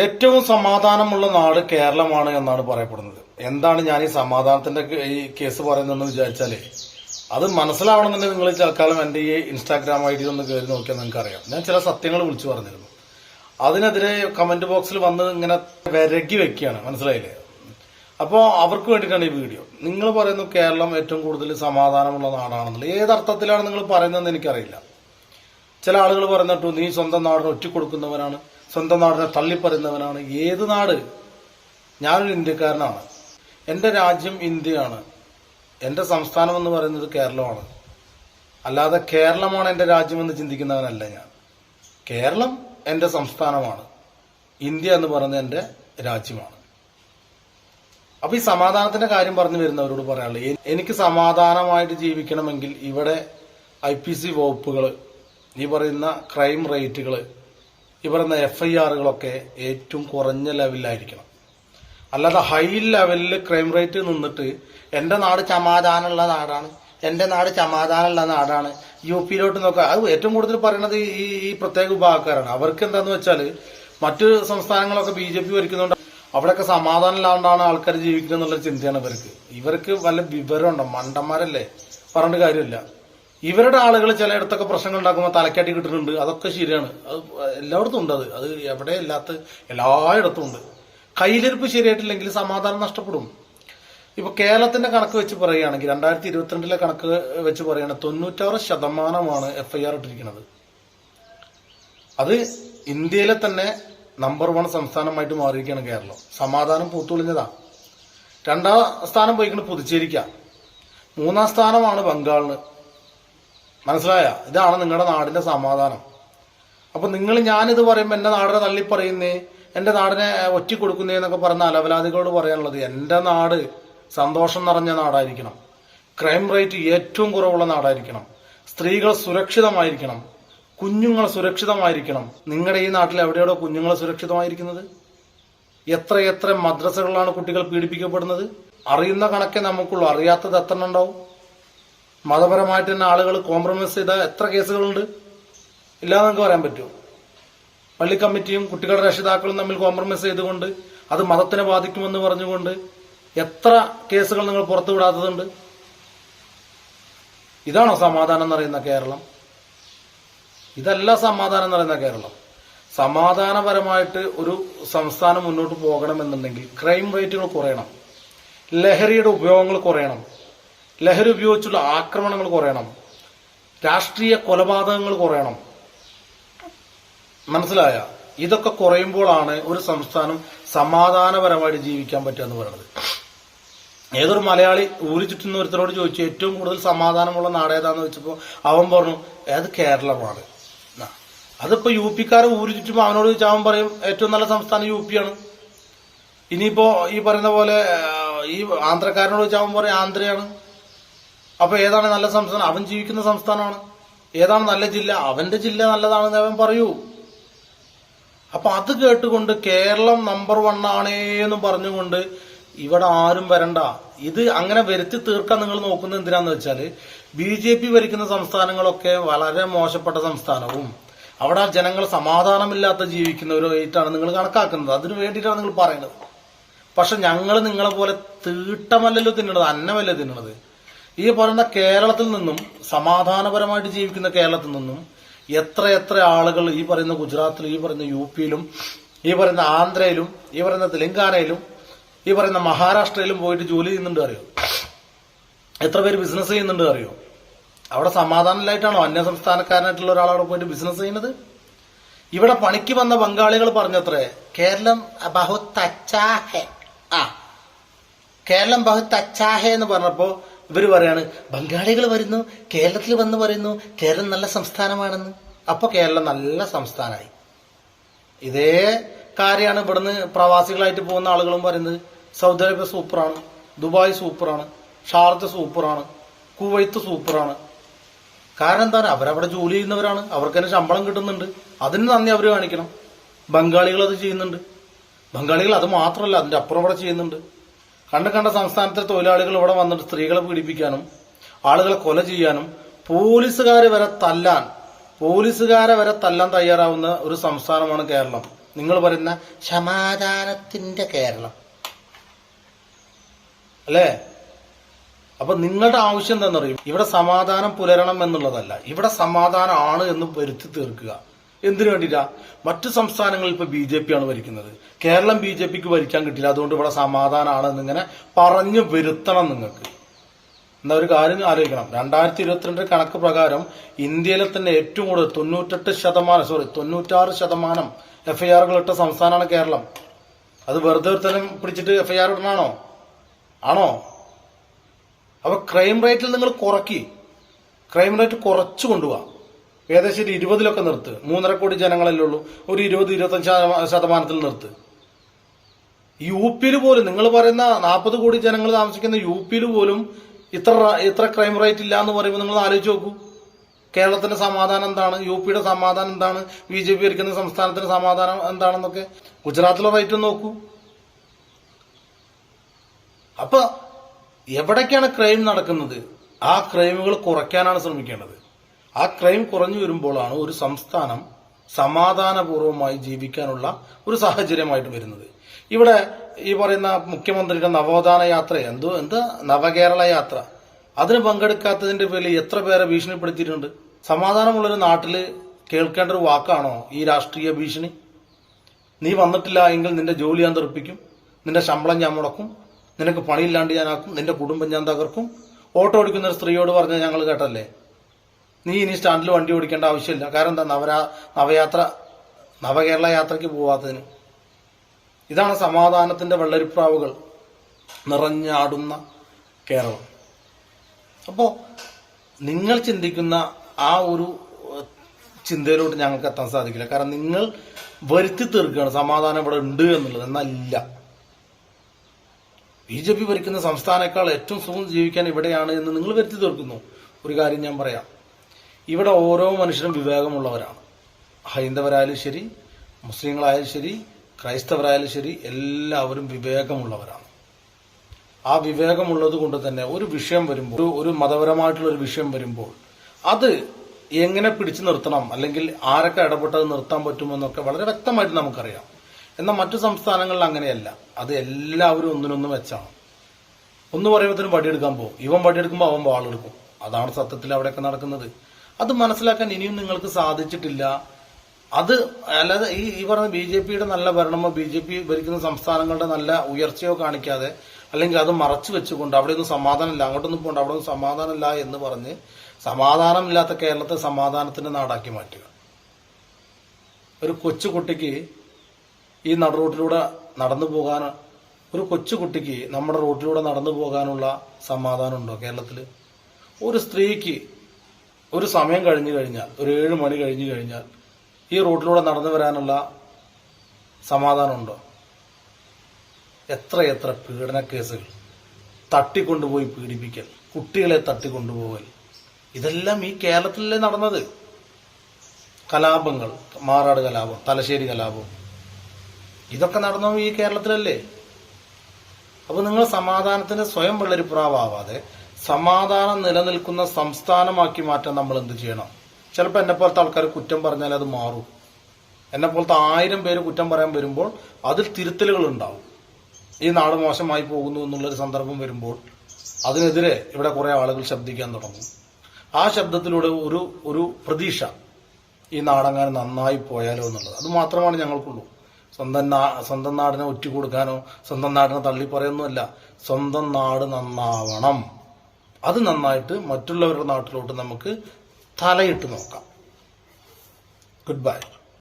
ഏറ്റവും സമാധാനമുള്ള നാട് കേരളമാണ് എന്നാണ് പറയപ്പെടുന്നത്. എന്താണ് ഞാൻ ഈ സമാധാനത്തിന്റെ ഈ കേസ് പറയുന്നതെന്ന് വിചാരിച്ചാലേ അത് മനസ്സിലാവണമെന്നുണ്ടെങ്കിൽ നിങ്ങൾ തൽക്കാലം എന്റെ ഈ ഇൻസ്റ്റാഗ്രാം ഐ ഡി ഒന്ന് കയറി നോക്കിയാൽ നിങ്ങൾക്ക് അറിയാം. ഞാൻ ചില സത്യങ്ങൾ വിളിച്ചു പറഞ്ഞിരുന്നു. അതിനെതിരെ കമന്റ് ബോക്സിൽ വന്ന് ഇങ്ങനെ വിരകി വെക്കുകയാണ്. മനസ്സിലായില്ലേ? അപ്പോൾ അവർക്ക് വേണ്ടിയിട്ടാണ് ഈ വീഡിയോ. നിങ്ങൾ പറയുന്നു കേരളം ഏറ്റവും കൂടുതൽ സമാധാനമുള്ള നാടാണെന്നുള്ളത് ഏതർത്ഥത്തിലാണ് നിങ്ങൾ പറയുന്നതെന്ന് എനിക്കറിയില്ല. ചില ആളുകൾ പറഞ്ഞിട്ടു നീ സ്വന്തം നാടിന് ഒറ്റ ഒറ്റിക്കൊടുക്കുന്നവനാണ് സ്വന്തം നാടിനെ തള്ളിപ്പറയുന്നവനാണ്. ഏത് നാട്? ഞാനൊരു ഇന്ത്യക്കാരനാണ്. എന്റെ രാജ്യം ഇന്ത്യയാണ്. എന്റെ സംസ്ഥാനം എന്ന് പറയുന്നത് കേരളമാണ്. അല്ലാതെ കേരളമാണ് എന്റെ രാജ്യമെന്ന് ചിന്തിക്കുന്നവനല്ല ഞാൻ. കേരളം എന്റെ സംസ്ഥാനമാണ്. ഇന്ത്യ എന്ന് പറയുന്നത് എന്റെ രാജ്യമാണ്. അപ്പൊ ഈ സമാധാനത്തിന്റെ കാര്യം പറഞ്ഞു വരുന്നവരോട് പറയാനുള്ളത് എനിക്ക് സമാധാനമായിട്ട് ജീവിക്കണമെങ്കിൽ ഇവിടെ ഐ പി സി വകുപ്പുകൾ ഈ പറയുന്ന ക്രൈം റേറ്റുകൾ ഈ പറയുന്ന എഫ് ഐ ആറുകളൊക്കെ ഏറ്റവും കുറഞ്ഞ ലെവലിലായിരിക്കണം. അല്ലാതെ ഹൈ ലെവലിൽ ക്രൈം റേറ്റ് നിന്നിട്ട് എന്റെ നാട് ചമാധാനമുള്ള നാടാണ് എന്റെ നാട് ചമാധാനമുള്ള നാടാണ് യു പിയിലോട്ട് നോക്കുക. അത് ഏറ്റവും കൂടുതൽ പറയുന്നത് ഈ ഈ പ്രത്യേക വിഭാഗക്കാരാണ്. അവർക്ക് എന്താന്ന് വെച്ചാൽ മറ്റു സംസ്ഥാനങ്ങളൊക്കെ ബി ജെ പി ഭരിക്കുന്നുണ്ട്. അവിടെയൊക്കെ സമാധാനം ഇല്ലാണ്ടാണ് ആൾക്കാർ ജീവിക്കുന്നത് എന്നുള്ള ചിന്തയാണ് ഇവർക്ക്. ഇവർക്ക് വല്ല വിവരമുണ്ടോ? മണ്ടന്മാരല്ലേ? പറഞ്ഞിട്ട് കാര്യമില്ല. ഇവരുടെ ആളുകൾ ചിലയിടത്തൊക്കെ പ്രശ്നങ്ങൾ ഉണ്ടാക്കുമ്പോൾ തലക്കാട്ടി കിട്ടുന്നുണ്ട്. അതൊക്കെ ശരിയാണ്. അത് എല്ലായിടത്തും ഉണ്ട് അത്. അത് എവിടെ ഇല്ലാത്ത എല്ലായിടത്തും ഉണ്ട്. കയ്യിലിരിപ്പ് ശരിയായിട്ടില്ലെങ്കിൽ സമാധാനം നഷ്ടപ്പെടും. ഇപ്പൊ കേരളത്തിന്റെ കണക്ക് വെച്ച് പറയുകയാണെങ്കിൽ രണ്ടായിരത്തി ഇരുപത്തിരണ്ടിലെ കണക്ക് വെച്ച് പറയുകയാണെങ്കിൽ തൊണ്ണൂറ്റാറ് ശതമാനമാണ് എഫ് ഐ ആർ ഇട്ടിരിക്കുന്നത്. അത് ഇന്ത്യയിലെ തന്നെ നമ്പർ വൺ സംസ്ഥാനമായിട്ട് മാറിയിരിക്കുകയാണ് കേരളം. സമാധാനം പൂത്തുളിഞ്ഞതാ. രണ്ടാം സ്ഥാനം പോയിക്കണ് പുതുച്ചേരിക്ക. മൂന്നാം സ്ഥാനമാണ് ബംഗാളിന്. മനസ്സിലായ? ഇതാണ് നിങ്ങളുടെ നാടിന്റെ സമാധാനം. അപ്പൊ നിങ്ങൾ ഞാനിത് പറയുമ്പോൾ എന്റെ നാടിനെ തള്ളി പറയുന്നേ എന്റെ നാടിനെ ഒറ്റ കൊടുക്കുന്നേ എന്നൊക്കെ പറഞ്ഞ അലവലാദികളോട് പറയാനുള്ളത് എന്റെ നാട് സന്തോഷം നിറഞ്ഞ നാടായിരിക്കണം. ക്രൈം റേറ്റ് ഏറ്റവും കുറവുള്ള നാടായിരിക്കണം. സ്ത്രീകൾ സുരക്ഷിതമായിരിക്കണം. കുഞ്ഞുങ്ങൾ സുരക്ഷിതമായിരിക്കണം. നിങ്ങളുടെ ഈ നാട്ടിൽ എവിടെയോടോ കുഞ്ഞുങ്ങൾ സുരക്ഷിതമായിരിക്കുന്നത്? എത്ര എത്ര മദ്രസകളിലാണ് കുട്ടികൾ പീഡിപ്പിക്കപ്പെടുന്നത്? അറിയുന്ന കണക്കേ നമുക്കുള്ളൂ. അറിയാത്തത് എത്ര ഉണ്ടാവും? മതപരമായിട്ട് തന്നെ ആളുകൾ കോംപ്രമൈസ് ചെയ്ത എത്ര കേസുകളുണ്ട്? ഇല്ലാതെ നമുക്ക് പറയാൻ പറ്റുമോ? പള്ളി കമ്മിറ്റിയും കുട്ടികളുടെ രക്ഷിതാക്കളും തമ്മിൽ കോംപ്രമൈസ് ചെയ്തുകൊണ്ട് അത് മതത്തിനെ ബാധിക്കുമെന്ന് പറഞ്ഞുകൊണ്ട് എത്ര കേസുകൾ നിങ്ങൾ പുറത്തുവിടാത്തതുണ്ട്? ഇതാണോ സമാധാനം എന്ന് പറയുന്ന കേരളം? ഇതല്ല സമാധാനം എന്ന് പറയുന്ന കേരളം. സമാധാനപരമായിട്ട് ഒരു സംസ്ഥാനം മുന്നോട്ട് പോകണമെന്നുണ്ടെങ്കിൽ ക്രൈം റേറ്റുകൾ കുറയണം. ലഹരിയുടെ ഉപയോഗങ്ങൾ കുറയണം. ലഹരി ഉപയോഗിച്ചുള്ള ആക്രമണങ്ങൾ കുറയണം. രാഷ്ട്രീയ കൊലപാതകങ്ങൾ കുറയണം. മനസ്സിലായ? ഇതൊക്കെ കുറയുമ്പോഴാണ് ഒരു സംസ്ഥാനം സമാധാനപരമായിട്ട് ജീവിക്കാൻ പറ്റുക എന്ന് പറയുന്നത്. ഏതൊരു മലയാളി ഊരി ചുറ്റുന്ന ഒരുത്തരോട് ചോദിച്ചു ഏറ്റവും കൂടുതൽ സമാധാനമുള്ള നാട് ഏതാന്ന് വെച്ചപ്പോ അവൻ പറഞ്ഞു ഏത് കേരളമാണ്. അതിപ്പോ യു പിക്കാർ ഊരി ചുറ്റുമ്പോൾ അവനോട് ചോദിച്ചാൽ അവൻ പറയും ഏറ്റവും നല്ല സംസ്ഥാനം യു പിയാണ്. ഇനിയിപ്പോ ഈ പറയുന്ന പോലെ ഈ ആന്ധ്രക്കാരനോട് ചോദിച്ചാൽ അവൻ പറയും ആന്ധ്രയാണ്. അപ്പൊ ഏതാണ് നല്ല സംസ്ഥാനം? അവൻ ജീവിക്കുന്ന സംസ്ഥാനമാണ്. ഏതാണ് നല്ല ജില്ല? അവന്റെ ജില്ല നല്ലതാണെന്ന് അവൻ പറയൂ. അപ്പൊ അത് കേട്ടുകൊണ്ട് കേരളം നമ്പർ വൺ ആണേ എന്ന് പറഞ്ഞുകൊണ്ട് ഇവിടെ ആരും വരണ്ട. ഇത് അങ്ങനെ വരുത്തി തീർക്കാൻ നിങ്ങൾ നോക്കുന്നത് എന്തിനാന്ന് വെച്ചാൽ ബി ജെ പി ഭരിക്കുന്ന സംസ്ഥാനങ്ങളൊക്കെ വളരെ മോശപ്പെട്ട സംസ്ഥാനവും അവിടെ ജനങ്ങൾ സമാധാനമില്ലാത്ത ജീവിക്കുന്നവരുമായിട്ടാണ് നിങ്ങൾ കണക്കാക്കുന്നത്. അതിനു വേണ്ടിയിട്ടാണ് നിങ്ങൾ പറയുന്നത്. പക്ഷെ ഞങ്ങൾ നിങ്ങളെ പോലെ തീട്ടമല്ലല്ലോ തിന്നണത് അന്നമല്ലേ തിന്നണത്. ഈ പറയുന്ന കേരളത്തിൽ നിന്നും സമാധാനപരമായിട്ട് ജീവിക്കുന്ന കേരളത്തിൽ നിന്നും എത്ര എത്ര ആളുകൾ ഈ പറയുന്ന ഗുജറാത്തിലും ഈ പറയുന്ന യു പിയിലും ഈ പറയുന്ന ആന്ധ്രയിലും ഈ പറയുന്ന തെലങ്കാനയിലും ഈ പറയുന്ന മഹാരാഷ്ട്രയിലും പോയിട്ട് ജോലി ചെയ്യുന്നുണ്ട് അറിയോ? എത്ര പേര് ബിസിനസ് ചെയ്യുന്നുണ്ട് അറിയോ? അവിടെ സമാധാനമില്ലായിട്ടാണോ അന്യ സംസ്ഥാനക്കാരനായിട്ടുള്ള ഒരാൾ അവിടെ പോയിട്ട് ബിസിനസ് ചെയ്യുന്നത്? ഇവിടെ പണിക്ക് വന്ന ബംഗാളികൾ പറഞ്ഞത്രേ കേരളം ബഹുത് അച്ചാഹെ ആ കേരളം ബഹുത് അച്ചാഹെ എന്ന് പറഞ്ഞപ്പോ ഇവർ പറയാണ് ബംഗാളികൾ വരുന്നു കേരളത്തിൽ വന്ന് പറയുന്നു കേരളം നല്ല സംസ്ഥാനമാണെന്ന്. അപ്പോൾ കേരളം നല്ല സംസ്ഥാനമായി ഇതേ കാര്യമാണ് ഇവിടുന്ന് പ്രവാസികളായിട്ട് പോകുന്ന ആളുകളും പറയുന്നത്. സൗദി അറേബ്യ സൂപ്പറാണ് ദുബായ് സൂപ്പറാണ് ഷാർജ സൂപ്പറാണ് കുവൈത്ത് സൂപ്പറാണ്. കാരണം എന്താണ്? അവരവിടെ ജോലി ചെയ്യുന്നവരാണ്. അവർക്ക് തന്നെ ശമ്പളം കിട്ടുന്നുണ്ട്. അതിന് നന്ദി അവർ കാണിക്കണം. ബംഗാളികൾ അത് ചെയ്യുന്നുണ്ട്. ബംഗാളികൾ അത് മാത്രമല്ല അതിന്റെ അപ്പുറം അവിടെ ചെയ്യുന്നുണ്ട്. കണ്ട കണ്ട സംസ്ഥാനത്തെ തൊഴിലാളികൾ ഇവിടെ വന്നിട്ട് സ്ത്രീകളെ പീഡിപ്പിക്കാനും ആളുകളെ കൊല ചെയ്യാനും പോലീസുകാരെ വരെ തല്ലാൻ പോലീസുകാരെ വരെ തല്ലാൻ തയ്യാറാവുന്ന ഒരു സംസ്ഥാനമാണ് കേരളം. നിങ്ങൾ പറയുന്ന സമാധാനത്തിന്റെ കേരളം. അല്ലേ? അപ്പൊ നിങ്ങളുടെ ആവശ്യം എന്താണെന്നറിയും? ഇവിടെ സമാധാനം പുലരണം എന്നുള്ളതല്ല. ഇവിടെ സമാധാനമാണ് എന്ന് വരുത്തി തീർക്കുക. എന്തിനു വേണ്ടിയിട്ടാ? മറ്റു സംസ്ഥാനങ്ങളിൽ ഇപ്പൊ ബി ജെ പി ആണ് ഭരിക്കുന്നത്. കേരളം ബി ജെ പിക്ക് ഭരിക്കാൻ കിട്ടില്ല. അതുകൊണ്ട് ഇവിടെ സമാധാനമാണ് എന്നിങ്ങനെ പറഞ്ഞു വരുത്തണം നിങ്ങൾക്ക്. എന്നാ ഒരു കാര്യം ആലോചിക്കണം. രണ്ടായിരത്തി ഇരുപത്തിരണ്ട് കണക്ക് പ്രകാരം ഇന്ത്യയിലെ തന്നെ ഏറ്റവും കൂടുതൽ തൊണ്ണൂറ്റെട്ട് ശതമാനം സോറി തൊണ്ണൂറ്റാറ് ശതമാനം എഫ്ഐആറുകൾ ഇട്ട സംസ്ഥാനമാണ് കേരളം. അത് വെറുതെ ഒരുത്തനും പിടിച്ചിട്ട് എഫ്ഐആർ ഇടണാണോ? ആണോ? അപ്പൊ ക്രൈം റേറ്റിൽ നിങ്ങൾ കുറക്കി. ക്രൈം റേറ്റ് കുറച്ചു കൊണ്ടുപോവാ. ഏകദേശം ഒരു ഇരുപതിലൊക്കെ നിർത്ത്. മൂന്നര കോടി ജനങ്ങളല്ലേ ഉള്ളൂ. ഒരു ഇരുപത് ഇരുപത്തഞ്ച് ശതമാ- ശതമാനത്തിൽ നിർത്ത്. യു പിയിൽ പോലും നിങ്ങൾ പറയുന്ന നാൽപ്പത് കോടി ജനങ്ങൾ താമസിക്കുന്ന യു പിയിൽ പോലും ഇത്ര ഇത്ര ക്രൈം റേറ്റ് ഇല്ല എന്ന് പറയുമ്പോൾ നിങ്ങൾ ആലോചിച്ച് നോക്കൂ. കേരളത്തിന്റെ സമാധാനം എന്താണ്? യു പിയുടെ സമാധാനം എന്താണ്? ബി ജെ പി ഭരിക്കുന്ന സംസ്ഥാനത്തിന്റെ സമാധാനം എന്താണെന്നൊക്കെ ഗുജറാത്തിലെ റേറ്റ് നോക്കൂ. അപ്പൊ എവിടേക്കാണ് ക്രൈം നടക്കുന്നത്? ആ ക്രൈമുകൾ കുറയ്ക്കാനാണ് ശ്രമിക്കേണ്ടത്. ആ ക്രൈം കുറഞ്ഞു വരുമ്പോഴാണ് ഒരു സംസ്ഥാനം സമാധാനപൂർവമായി ജീവിക്കാനുള്ള ഒരു സാഹചര്യമായിട്ട് വരുന്നത്. ഇവിടെ ഈ പറയുന്ന മുഖ്യമന്ത്രിയുടെ നവോത്ഥാന യാത്ര എന്തോ എന്താ? നവകേരള യാത്ര. അതിന് പങ്കെടുക്കാത്തതിന്റെ പേരിൽ എത്ര പേരെ ഭീഷണിപ്പെടുത്തിയിട്ടുണ്ട്? സമാധാനമുള്ളൊരു നാട്ടിൽ കേൾക്കേണ്ട ഒരു വാക്കാണോ ഈ രാഷ്ട്രീയ ഭീഷണി? നീ വന്നിട്ടില്ല എങ്കിൽ നിന്റെ ജോലി ഞാൻ തെറിപ്പിക്കും നിന്റെ ശമ്പളം ഞാൻ മുടക്കും നിനക്ക് പണിയില്ലാണ്ട് ഞാനാക്കും നിന്റെ കുടുംബം ഞാൻ തകർക്കും. ഓട്ടോ ഓടിക്കുന്ന ഒരു സ്ത്രീയോട് പറഞ്ഞാൽ ഞങ്ങൾ കേട്ടല്ലേ? നീ ഇനി സ്റ്റാൻഡിൽ വണ്ടി ഓടിക്കേണ്ട ആവശ്യമില്ല. കാരണം എന്താ? നവരാ നവയാത്ര നവകേരള യാത്രയ്ക്ക് പോവാത്തതിന്. ഇതാണ് സമാധാനത്തിന്റെ വെള്ളരിപ്രാവുകൾ നിറഞ്ഞാടുന്ന കേരളം. അപ്പോൾ നിങ്ങൾ ചിന്തിക്കുന്ന ആ ഒരു ചിന്തയിലോട്ട് ഞങ്ങൾക്ക് എത്താൻ സാധിക്കില്ല. കാരണം നിങ്ങൾ വരുത്തി തീർക്കുകയാണ്. സമാധാനം ഇവിടെ ഉണ്ട് എന്നുള്ളത്. എന്നല്ല. ബി ജെ പി ഭരിക്കുന്ന സംസ്ഥാനക്കാൾ ഏറ്റവും സുഖം ജീവിക്കാൻ ഇവിടെയാണ് എന്ന് നിങ്ങൾ വരുത്തി തീർക്കുന്നു. ഒരു കാര്യം ഞാൻ പറയാം. ഇവിടെ ഓരോ മനുഷ്യരും വിവേകമുള്ളവരാണ്. ഹൈന്ദവരായാലും ശരി മുസ്ലിങ്ങളായാലും ശരി ക്രൈസ്തവരായാലും ശരി എല്ലാവരും വിവേകമുള്ളവരാണ്. ആ വിവേകമുള്ളത് കൊണ്ട് തന്നെ ഒരു വിഷയം വരുമ്പോൾ ഒരു- മതപരമായിട്ടുള്ള ഒരു വിഷയം വരുമ്പോൾ അത് എങ്ങനെ പിടിച്ചു നിർത്തണം അല്ലെങ്കിൽ ആരൊക്കെ ഇടപെട്ടത് നിർത്താൻ പറ്റുമെന്നൊക്കെ വളരെ വ്യക്തമായിട്ട് നമുക്കറിയാം. എന്നാൽ മറ്റു സംസ്ഥാനങ്ങളിൽ അങ്ങനെയല്ല. അത് എല്ലാവരും ഒന്നിനൊന്നും വെച്ചാണ് ഒന്ന് പറയുമ്പോഴത്തേനും വടിയെടുക്കാൻ പോകും. ഇവൻ വടിയെടുക്കുമ്പോൾ അവൻ വാളെടുക്കും. അതാണ് സത്യത്തിൽ അവിടെയൊക്കെ നടക്കുന്നത്. അത് മനസ്സിലാക്കാൻ ഇനിയും നിങ്ങൾക്ക് സാധിച്ചിട്ടില്ല. അത് അല്ലാതെ ഈ ഈ പറഞ്ഞ ബി ജെ പിയുടെ നല്ല ഭരണമോ ബി ജെ പി ഭരിക്കുന്ന സംസ്ഥാനങ്ങളുടെ നല്ല ഉയർച്ചയോ കാണിക്കാതെ അല്ലെങ്കിൽ അത് മറച്ചു വെച്ചുകൊണ്ട് അവിടെ ഒന്നും സമാധാനമില്ല അങ്ങോട്ടൊന്നും പോകണ്ട അവിടെ ഒന്നും സമാധാനമില്ല എന്ന് പറഞ്ഞ് സമാധാനമില്ലാത്ത കേരളത്തെ സമാധാനത്തിന്റെ നാടാക്കി മാറ്റുക. ഒരു കൊച്ചുകുട്ടിക്ക് ഈ നട റോട്ടിലൂടെ നടന്നു പോകാൻ ഒരു കൊച്ചുകുട്ടിക്ക് നമ്മുടെ റോട്ടിലൂടെ നടന്നു പോകാനുള്ള സമാധാനം ഉണ്ടോ കേരളത്തിൽ ഒരു സ്ത്രീക്ക് ഒരു സമയം കഴിഞ്ഞു കഴിഞ്ഞാൽ ഒരു ഏഴ് മണി കഴിഞ്ഞു കഴിഞ്ഞാൽ ഈ റോട്ടിലൂടെ നടന്നു വരാനുള്ള സമാധാനമുണ്ടോ? എത്ര എത്ര പീഡന കേസുകൾ. തട്ടിക്കൊണ്ടുപോയി പീഡിപ്പിക്കൽ കുട്ടികളെ തട്ടിക്കൊണ്ടുപോകൽ. ഇതെല്ലാം ഈ കേരളത്തിലല്ലേ നടന്നത്? കലാപങ്ങൾ മാറാട് കലാപം തലശ്ശേരി കലാപം. ഇതൊക്കെ നടന്നു ഈ കേരളത്തിലല്ലേ? അപ്പൊ നിങ്ങൾ സമാധാനത്തിന് സ്വയം വെള്ളരിപ്രാവാതെ സമാധാനം നിലനിൽക്കുന്ന സംസ്ഥാനമാക്കി മാറ്റാൻ നമ്മൾ എന്ത് ചെയ്യണം? ചിലപ്പോൾ എന്നെ പോലത്തെ ആൾക്കാർ കുറ്റം പറഞ്ഞാൽ അത് മാറും. എന്നെ പോലത്തെ ആയിരം പേര് കുറ്റം പറയാൻ വരുമ്പോൾ അതിൽ തിരുത്തലുകൾ ഉണ്ടാവും. ഈ നാട് മോശമായി പോകുന്നു എന്നുള്ളൊരു സന്ദർഭം വരുമ്പോൾ അതിനെതിരെ ഇവിടെ കുറേ ആളുകൾ ശബ്ദിക്കാൻ തുടങ്ങും. ആ ശബ്ദത്തിലൂടെ ഒരു ഒരു പ്രതീക്ഷ ഈ നാടങ്ങാൻ നന്നായി പോയാലോ എന്നുള്ളത്. അത് മാത്രമാണ് ഞങ്ങൾക്കുള്ളൂ. സ്വന്തം നാ സ്വന്തം നാടിനെ ഒറ്റ കൊടുക്കാനോ സ്വന്തം നാടിനെ തള്ളി സ്വന്തം നാട് നന്നാവണം. അത് നന്നായിട്ട് മറ്റുള്ളവരുടെ നാട്ടിലോട്ട് നമുക്ക് തലയിട്ട് നോക്കാം. Good bye